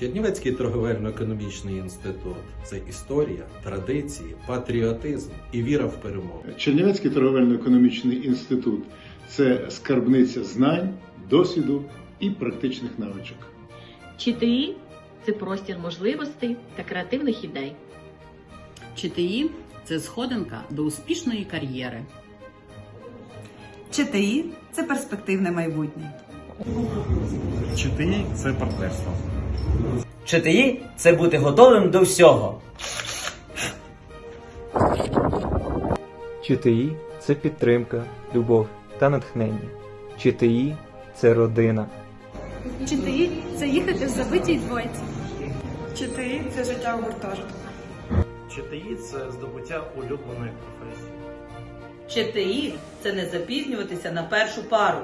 Чернівецький торговельно-економічний інститут це історія, традиції, патріотизм і віра в перемогу. Чернівецький торговельно-економічний інститут це скарбниця знань, досвіду і практичних навичок. ЧТІ це простір можливостей та креативних ідей. ЧТІ це сходинка до успішної кар'єри. ЧТІ це перспективне майбутнє. ЧТІ це партнерство. ЧТІ це бути готовим до всього. ЧТІ це підтримка, любов та натхнення. ЧТІ це родина. ЧТІ це їхати в забитій двойці. ЧТІ це життя у гуртожитку. ЧТІ це здобуття улюбленої професії. ЧТІ це не запізнюватися на першу пару.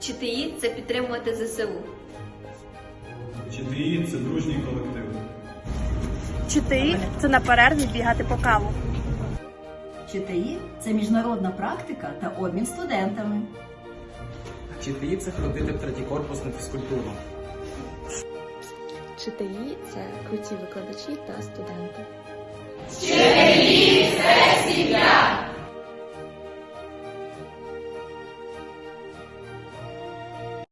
ЧТІ це підтримувати ЗСУ. ЧТІ це дружній колектив. ЧТІ це на перерві бігати по каву. ЧТІ це міжнародна практика та обмін студентами. ЧТІ це ходити в третій корпус на фізкультуру. ЧТІ це круті викладачі та студенти. ЧТІ це сім'я.